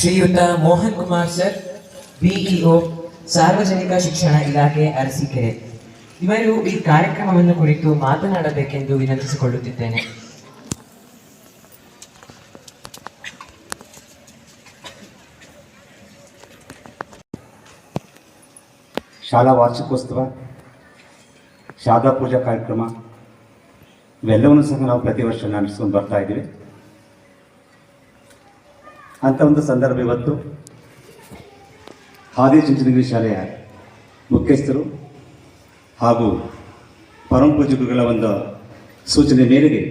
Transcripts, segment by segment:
ಶ್ರೀಯುತ Mohan Kumar sir BEO ಸಾರ್ವಜನಿಕ ಶಿಕ್ಷಣ ಇಲಾಖೆ ಅರಸೀಕೆರೆ. ಇವರು ಈ ಕಾರ್ಯಕ್ರಮವನ್ನು ಕುರಿತು ಮಾತನಾಡಬೇಕೆಂದು ವಿನಂತಿಸಿಕೊಳ್ಳುತ್ತಿದ್ದೇನೆ. ಶಾಲಾ ವಾರ್ಷಿಕೋತ್ಸವ ಶಾರದಾ ಪೂಜಾ ಕಾರ್ಯಕ್ರಮ, ಇವೆಲ್ಲವನ್ನು ಸಹ ನಾವು ಪ್ರತಿ ವರ್ಷ ನಡೆಸ್ಕೊಂಡು ಬರ್ತಾ ಇದ್ದೀವಿ. ಅಂಥ ಒಂದು ಸಂದರ್ಭ ಇವತ್ತು. ಹಾದಿ ಚುಂಚನಗಿರಿ ಶಾಲೆಯ ಮುಖ್ಯಸ್ಥರು ಹಾಗೂ ಪರಂ ಒಂದು ಸೂಚನೆ ಮೇರೆಗೆ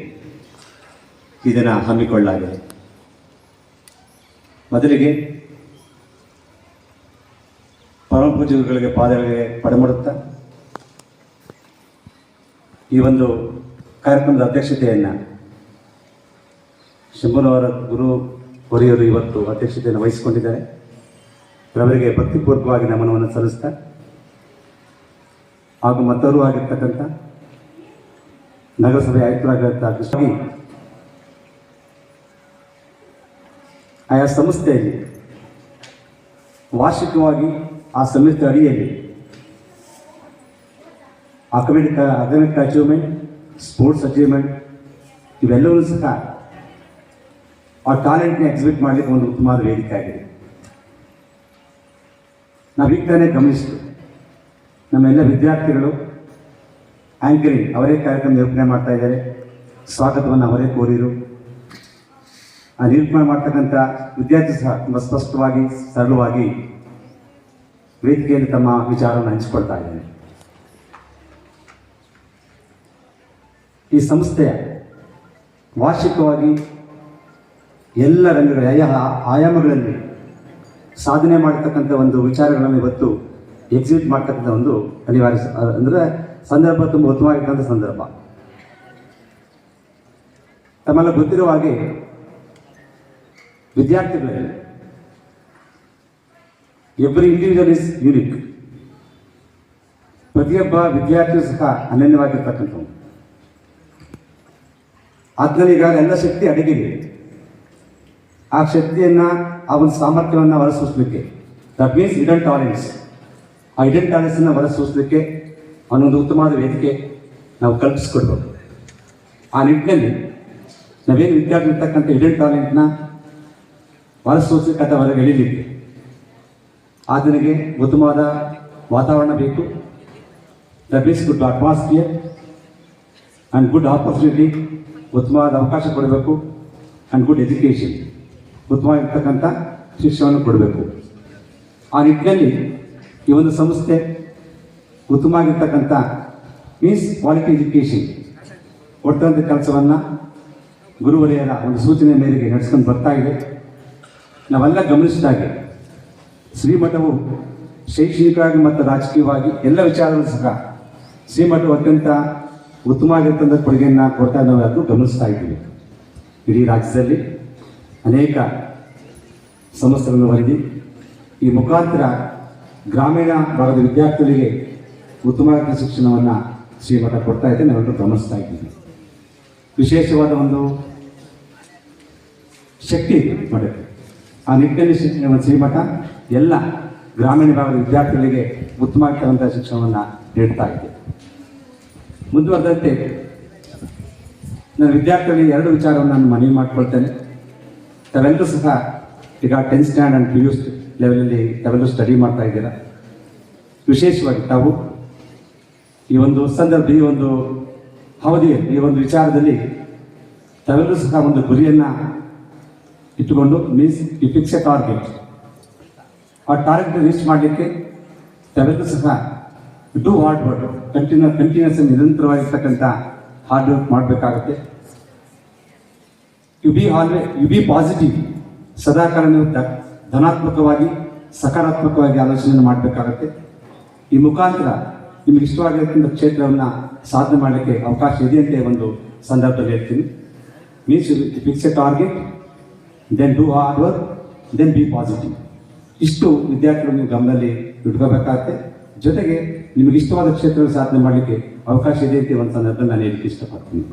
ಇದನ್ನು ಹಮ್ಮಿಕೊಳ್ಳಲಾಗಿದೆ. ಮೊದಲಿಗೆ ಪರಮ ಪೂಜೆಗಳಿಗೆ ಪಾದಗಳಿಗೆ ಪಡಮಡುತ್ತಾ ಈ ಒಂದು ಕಾರ್ಯಕ್ರಮದ ಅಧ್ಯಕ್ಷತೆಯನ್ನು ಶಂಭುನವರ ಗುರು ಹೊರೆಯವರು ಇವತ್ತು ಅಧ್ಯಕ್ಷತೆಯನ್ನು ವಹಿಸಿಕೊಂಡಿದ್ದಾರೆ. ಅವರಿಗೆ ಭಕ್ತಿಪೂರ್ವಕವಾಗಿ ನಮನವನ್ನು ಸಲ್ಲಿಸ್ತಾ, ಹಾಗೂ ಮತ್ತವರು ಆಗಿರ್ತಕ್ಕಂಥ ನಗರಸಭೆ ಆಯುಕ್ತರಾಗಿರ್ತಕ್ಕಂಥ ಕೃಷ್ಣಿ ಆಯಾ ಸಂಸ್ಥೆಯಲ್ಲಿ, ವಾರ್ಷಿಕವಾಗಿ ಆ ಸಂಸ್ಥೆ ಅಡಿಯಲ್ಲಿ, academic academic achievement sports achievement ಇವೆಲ್ಲವೂ ಸಹ ಆ ಟ್ಯಾಲೆಂಟ್ನ ಎಕ್ಸಿಬಿಟ್ ಮಾಡಲಿಕ್ಕೆ ಒಂದು ಉತ್ತಮವಾದ ವೇದಿಕೆ ಆಗಿದೆ. ನಾವೀಗ ತಾನೇ ಗಮನಿಸಿತು ನಮ್ಮೆಲ್ಲ ವಿದ್ಯಾರ್ಥಿಗಳು ಆ್ಯಂಕರಿಂಗ್ ಅವರೇ ಕಾರ್ಯಕ್ರಮ ನಿರೂಪಣೆ ಮಾಡ್ತಾ ಇದ್ದಾರೆ, ಸ್ವಾಗತವನ್ನು ಅವರೇ ಕೋರಿರು. ಆ ನಿರೂಪಣೆ ಮಾಡ್ತಕ್ಕಂಥ ವಿದ್ಯಾರ್ಥಿ ಸಹ ತುಂಬ ಸ್ಪಷ್ಟವಾಗಿ, ಸರಳವಾಗಿ ವೇದಿಕೆಯಲ್ಲಿ ತಮ್ಮ ವಿಚಾರವನ್ನು ಹಂಚಿಕೊಳ್ತಾ ಇದ್ದಾರೆ. ಈ ಸಂಸ್ಥೆಯ ವಾರ್ಷಿಕವಾಗಿ ಎಲ್ಲ ರಂಗಗಳ ಆಯಾ ಆಯಾಮಗಳಲ್ಲಿ ಸಾಧನೆ ಮಾಡತಕ್ಕಂಥ ಒಂದು ವಿಚಾರಗಳನ್ನು ಇವತ್ತು ಎಕ್ಸಿಬಿಟ್ ಮಾಡ್ತಕ್ಕಂಥ ಒಂದು ಅನಿವಾರ್ಯ ಅಂದರೆ ಸಂದರ್ಭ ತುಂಬ ಉತ್ತಮವಾಗಿರ್ತಕ್ಕಂಥ ಸಂದರ್ಭ. ತಮ್ಮೆಲ್ಲ ಗೊತ್ತಿರುವ ಹಾಗೆ ವಿದ್ಯಾರ್ಥಿಗಳಲ್ಲಿ ಎವ್ರಿ ಇಂಡಿವಿಜುವಲ್ ಇಸ್ ಯೂನಿಕ್ ಪ್ರತಿಯೊಬ್ಬ ವಿದ್ಯಾರ್ಥಿಯು ಸಹ ಅನನ್ಯವಾಗಿರ್ತಕ್ಕಂಥವು ಆತನಲ್ಲಿ ಈಗಾಗಲೇ ಎಲ್ಲ ಶಕ್ತಿ ಅಡಗಿದೆ ಆ ಶಕ್ತಿಯನ್ನು, ಆ ಒಂದು ಸಾಮರ್ಥ್ಯವನ್ನು ಹೊರಸೂಸಲಿಕ್ಕೆ. ದಟ್ ಮೀನ್ಸ್ ಇಡನ್ ಟಾಲೆಂಟ್ಸ್ ಆ ಇಡನ್ ಟಾಲೆಂಟ್ಸನ್ನು ಹೊರಸೂಸಲಿಕ್ಕೆ ಅವನೊಂದು ಉತ್ತಮವಾದ ವೇದಿಕೆ ನಾವು ಕಲ್ಪಿಸ್ಕೊಡ್ಬೋದು ಆ ನಿಟ್ಟಿನಲ್ಲಿ ನಾವೇನು ವಿದ್ಯಾರ್ಥಿ ಇರ್ತಕ್ಕಂಥ ಇಡನ್ ಟಾಲೆಂಟ್ನ ಹೊರಸೂಸಲಿಕ್ಕೆ ಅಥವಾ ಹೊರಗೆ ಎಳಿಲಿಕ್ಕೆ ಆತನಿಗೆ ಉತ್ತಮವಾದ ವಾತಾವರಣ ಬೇಕು. The means good atmosphere and good opportunity ಉತ್ತಮವಾದ ಅವಕಾಶ ಕೊಡಬೇಕು ಆ್ಯಂಡ್ ಗುಡ್ ಎಜುಕೇಷನ್ ಉತ್ತಮವಾಗಿರ್ತಕ್ಕಂಥ ಶಿಕ್ಷಣವನ್ನು ಕೊಡಬೇಕು. ಆ ನಿಟ್ಟಿನಲ್ಲಿ ಈ ಒಂದು ಸಂಸ್ಥೆ ಉತ್ತಮ ಆಗಿರ್ತಕ್ಕಂಥ ಮೀನ್ಸ್ ಕ್ವಾಲಿಟಿ ಎಜುಕೇಷನ್ ಕೊಡ್ತಕ್ಕಂಥ ಕೆಲಸವನ್ನು ಗುರುವರಿಯರ ಒಂದು ಸೂಚನೆ ಮೇರೆಗೆ ನಡೆಸ್ಕೊಂಡು ಬರ್ತಾ ಇದೆ. ನಾವೆಲ್ಲ ಗಮನಿಸಿದಾಗೆ ಶ್ರೀಮಠವು ಶೈಕ್ಷಣಿಕವಾಗಿ ಮತ್ತು ರಾಜಕೀಯವಾಗಿ ಎಲ್ಲ ವಿಚಾರಗಳು ಸಹ ಶ್ರೀಮಠವು ಅತ್ಯಂತ ಉತ್ತಮವಾಗಿರ್ತಕ್ಕಂಥ ಕೊಡುಗೆಯನ್ನು ಕೊಡ್ತಾ ನಾವು ಗಮನಿಸ್ತಾ ಇದ್ದೀವಿ. ಇಡೀ ರಾಜ್ಯದಲ್ಲಿ ಅನೇಕ ಸಮಸ್ಯೆಗಳನ್ನು ಹೊರದಿ ಈ ಮುಖಾಂತರ ಗ್ರಾಮೀಣ ಭಾಗದ ವಿದ್ಯಾರ್ಥಿಗಳಿಗೆ ಉತ್ತಮವಾದ ಶಿಕ್ಷಣವನ್ನು ಶ್ರೀಮಠ ಕೊಡ್ತಾ ಇದೆ ನಾವೆಲ್ಲರೂ ಗಮನಿಸ್ತಾ ಇದ್ದೀನಿ ವಿಶೇಷವಾದ ಒಂದು ಶಕ್ತಿ ಇದೆ ಆ ನಿಟ್ಟಿನಲ್ಲಿ ಶ್ರೀಮಠ ಎಲ್ಲ ಗ್ರಾಮೀಣ ಭಾಗದ ವಿದ್ಯಾರ್ಥಿಗಳಿಗೆ ಉತ್ತಮವಾಗಿರ್ತಕ್ಕಂಥ ಶಿಕ್ಷಣವನ್ನು ನೀಡ್ತಾ ಇದೆ. ಮುಂದುವರೆದಂತೆ ನನ್ನ ವಿದ್ಯಾರ್ಥಿಗಳಿಗೆ ಎರಡು ವಿಚಾರವನ್ನು ನಾನು ಮನವಿ ಮಾಡ್ಕೊಳ್ತೇನೆ. ತಾವೆಲ್ಲರೂ ಸಹ ಈಗ tenth stand and P U ಲೆವೆಲಲ್ಲಿ ತಾವೆಲ್ಲರೂ ಸ್ಟಡಿ ಮಾಡ್ತಾ ಇದ್ದೀರಾ. ವಿಶೇಷವಾಗಿ ತಾವು ಈ ಒಂದು ಸಂದರ್ಭ, ಈ ಒಂದು ಅವಧಿಯಲ್ಲಿ ಈ ಒಂದು ವಿಚಾರದಲ್ಲಿ ತಾವೆಲ್ಲರೂ ಸಹ ಒಂದು ಗುರಿಯನ್ನು ಇಟ್ಟುಕೊಂಡು means you fix a target ಆ ಟಾರ್ಗೆಟ್ ರೀಚ್ ಮಾಡಲಿಕ್ಕೆ ತಾವೆಲ್ಲರೂ ಸಹ do hard work continue continues ನಿರಂತರವಾಗಿರ್ತಕ್ಕಂಥ hard work ಮಾಡಬೇಕಾಗುತ್ತೆ. You be always you be positive ಸದಾಕಾಲ ನೀವು ಧ- ಧನಾತ್ಮಕವಾಗಿ, ಸಕಾರಾತ್ಮಕವಾಗಿ ಆಲೋಚನೆ ಮಾಡಬೇಕಾಗತ್ತೆ. ಈ ಮುಖಾಂತರ ನಿಮಗೆ ಇಷ್ಟವಾಗಿರ್ತಕ್ಕಂಥ ಕ್ಷೇತ್ರವನ್ನು ಸಾಧನೆ ಮಾಡಲಿಕ್ಕೆ ಅವಕಾಶ ಇದೆ ಅಂತ ಒಂದು ಸಂದರ್ಭದಲ್ಲಿ ಹೇಳ್ತೀನಿ. Means fix a target then do hard work then be positive ಇಷ್ಟು ವಿದ್ಯಾರ್ಥಿಗಳು ನೀವು ಗಮನದಲ್ಲಿ ಇಟ್ಕೋಬೇಕಾಗತ್ತೆ. ಜೊತೆಗೆ ನಿಮಗೆ ಇಷ್ಟವಾದ ಕ್ಷೇತ್ರದಲ್ಲಿ ಸಾಧನೆ ಮಾಡಲಿಕ್ಕೆ ಅವಕಾಶ ಇದೆ ಅಂತ ಒಂದು ಸಂದರ್ಭದಲ್ಲಿ ನಾನು ಹೇಳಲಿಕ್ಕೆ ಇಷ್ಟಪಡ್ತೀನಿ.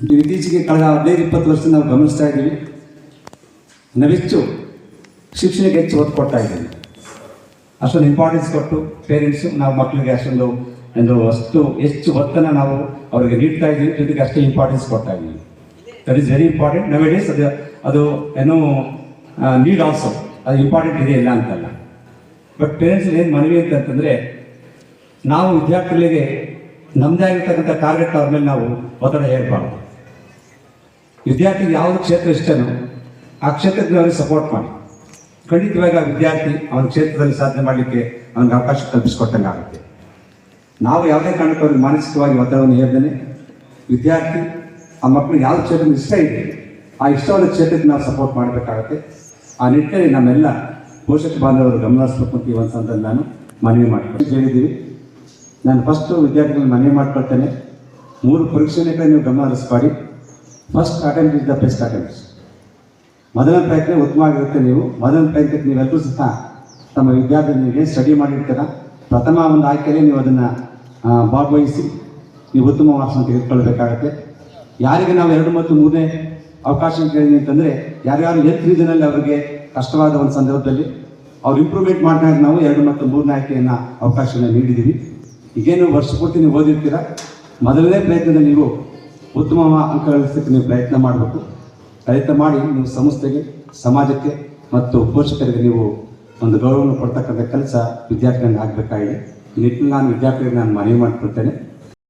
ಇತ್ತೀಚೆಗೆ ಕಳೆದ ಹದಿನೈದು, ಇಪ್ಪತ್ತು ವರ್ಷ ನಾವು ಗಮನಿಸ್ತಾ ಇದ್ದೀವಿ. ನಾವೆಚ್ಚು ಶಿಕ್ಷಣಕ್ಕೆ ಹೆಚ್ಚು ಒತ್ತು ಕೊಡ್ತಾ ಇದ್ದೀವಿ. ಅಷ್ಟೊಂದು ಇಂಪಾರ್ಟೆನ್ಸ್ ಕೊಟ್ಟು ಪೇರೆಂಟ್ಸು ನಾವು ಮಕ್ಕಳಿಗೆ ಅಷ್ಟೊಂದು ಒಂದು ಅಷ್ಟು ಹೆಚ್ಚು ಒತ್ತನ್ನು ನಾವು ಅವರಿಗೆ ನೀಡ್ತಾ ಇದ್ದೀವಿ. ಜೊತೆಗೆ ಅಷ್ಟೇ ಇಂಪಾರ್ಟೆನ್ಸ್ ಕೊಡ್ತಾ ಇದ್ದೀವಿ. That is very important nowadays ಅದು ಅದು ಏನೋ ನೀಡ್ ಆಲ್ಸೋ ಅದು ಇಂಪಾರ್ಟೆಂಟ್ ಇದೆ ಇಲ್ಲ ಅಂತಲ್ಲ. ಬಟ್ ಪೇರೆಂಟ್ಸ್ ಏನು ಮನವಿ ಅಂತಂತಂದರೆ ನಾವು ವಿದ್ಯಾರ್ಥಿಗಳಿಗೆ ನಮ್ಮದೇ ಆಗಿರ್ತಕ್ಕಂಥ ಟಾರ್ಗೆಟ್ ಅವ್ರ ಮೇಲೆ ನಾವು ಒತ್ತಡ ಹೇರಬಾರ್ದು. ವಿದ್ಯಾರ್ಥಿಗೆ ಯಾವುದು ಕ್ಷೇತ್ರ ಇಷ್ಟನೋ ಆ ಕ್ಷೇತ್ರಕ್ಕೆ ಅವರಿಗೆ ಸಪೋರ್ಟ್ ಮಾಡಿ. ಖಂಡಿತವಾಗಿ ಆ ವಿದ್ಯಾರ್ಥಿ ಅವನ ಕ್ಷೇತ್ರದಲ್ಲಿ ಸಾಧನೆ ಮಾಡಲಿಕ್ಕೆ ಅವನಿಗೆ ಅವಕಾಶ ಕಲ್ಪಿಸಿಕೊಟ್ಟಂಗೆ ಆಗುತ್ತೆ. ನಾವು ಯಾವುದೇ ಕಾರಣಕ್ಕೂ ಮಾನಸಿಕವಾಗಿ ಒತ್ತಡವನ್ನು ಹೇಳ್ದೇನೆ ವಿದ್ಯಾರ್ಥಿ ಆ ಮಕ್ಕಳಿಗೆ ಯಾವ ಕ್ಷೇತ್ರ ಇಷ್ಟ ಇದೆ, ಆ ಇಷ್ಟವಾದ ಕ್ಷೇತ್ರಕ್ಕೆ ನಾವು ಸಪೋರ್ಟ್ ಮಾಡಬೇಕಾಗುತ್ತೆ. ಆ ನಿಟ್ಟಿನಲ್ಲಿ ನಮ್ಮೆಲ್ಲ ಪೋಷಕ ಬಾಂಧವರು ಗಮನ ಅಂತ ಈ ನಾನು ಮನವಿ ಮಾಡಿಕೊಂಡು ಹೇಳಿದ್ದೀವಿ. ನಾನು ಫಸ್ಟು ವಿದ್ಯಾರ್ಥಿಗಳಿಗೆ ಮನವಿ ಮಾಡ್ಕೊಳ್ತೇನೆ. ಮೂರು ಪರೀಕ್ಷೆಗಳ ನೀವು ಗಮನ ಹರಿಸ್ಬಾಡಿ first attempt is the best attempts ಮೊದಲ ಪ್ರಯತ್ನ ಉತ್ತಮವಾಗಿರುತ್ತೆ ನೀವು. ಮೊದಲ ಪ್ರಯತ್ನಕ್ಕೆ ನೀವೆಲ್ಲರೂ ಸಹ ತಮ್ಮ ವಿದ್ಯಾರ್ಥಿಗಳಿಗೆ ಸ್ಟಡಿ ಮಾಡಿರ್ತೀರ. ಪ್ರಥಮ ಒಂದು ಆಯ್ಕೆಯಲ್ಲಿ ನೀವು ಅದನ್ನು ಭಾಗವಹಿಸಿ ನೀವು ಉತ್ತಮ ಮಾರ್ಕ್ಸನ್ನು ತೆಗೆದುಕೊಳ್ಬೇಕಾಗತ್ತೆ. ಯಾರಿಗೆ ನಾವು ಎರಡು ಮತ್ತು ಮೂರನೇ ಅವಕಾಶ ಕೇಳಿದ್ವಿ ಅಂತಂದರೆ, ಯಾರ್ಯಾರು ಎತ್ ರೀಸನಲ್ಲಿ ಅವರಿಗೆ ಕಷ್ಟವಾದ ಒಂದು ಸಂದರ್ಭದಲ್ಲಿ ಅವ್ರು ಇಂಪ್ರೂವ್ಮೆಂಟ್ ಮಾಡಿದಾಗ ನಾವು ಎರಡು ಮತ್ತು ಮೂರನೇ ಆಯ್ಕೆಯನ್ನು ಅವಕಾಶವನ್ನು ನೀಡಿದ್ದೀವಿ. ಈಗೇನು ವರ್ಷ ಪೂರ್ತಿ ನೀವು ಓದಿರ್ತೀರ. ಮೊದಲನೇ ಪ್ರಯತ್ನದಲ್ಲಿ ನೀವು ಉತ್ತಮ ಅಂಕ ಗಳಿಸಲಿಕ್ಕೆ ನೀವು ಪ್ರಯತ್ನ ಮಾಡಬೇಕು. ಪ್ರಯತ್ನ ಮಾಡಿ ನೀವು ಸಂಸ್ಥೆಗೆ, ಸಮಾಜಕ್ಕೆ ಮತ್ತು ಪೋಷಕರಿಗೆ ನೀವು ಒಂದು ಗೌರವವನ್ನು ಕೊಡ್ತಕ್ಕಂಥ ಕೆಲಸ ವಿದ್ಯಾರ್ಥಿಗಳಿಗೆ ಆಗಬೇಕಾಗಿದೆ. ಈ ನಿಟ್ಟಿನಲ್ಲಿ ನಾನು ವಿದ್ಯಾರ್ಥಿಗಳಿಗೆ ನಾನು ಮನವಿ ಮಾಡ್ಕೊಳ್ತೇನೆ.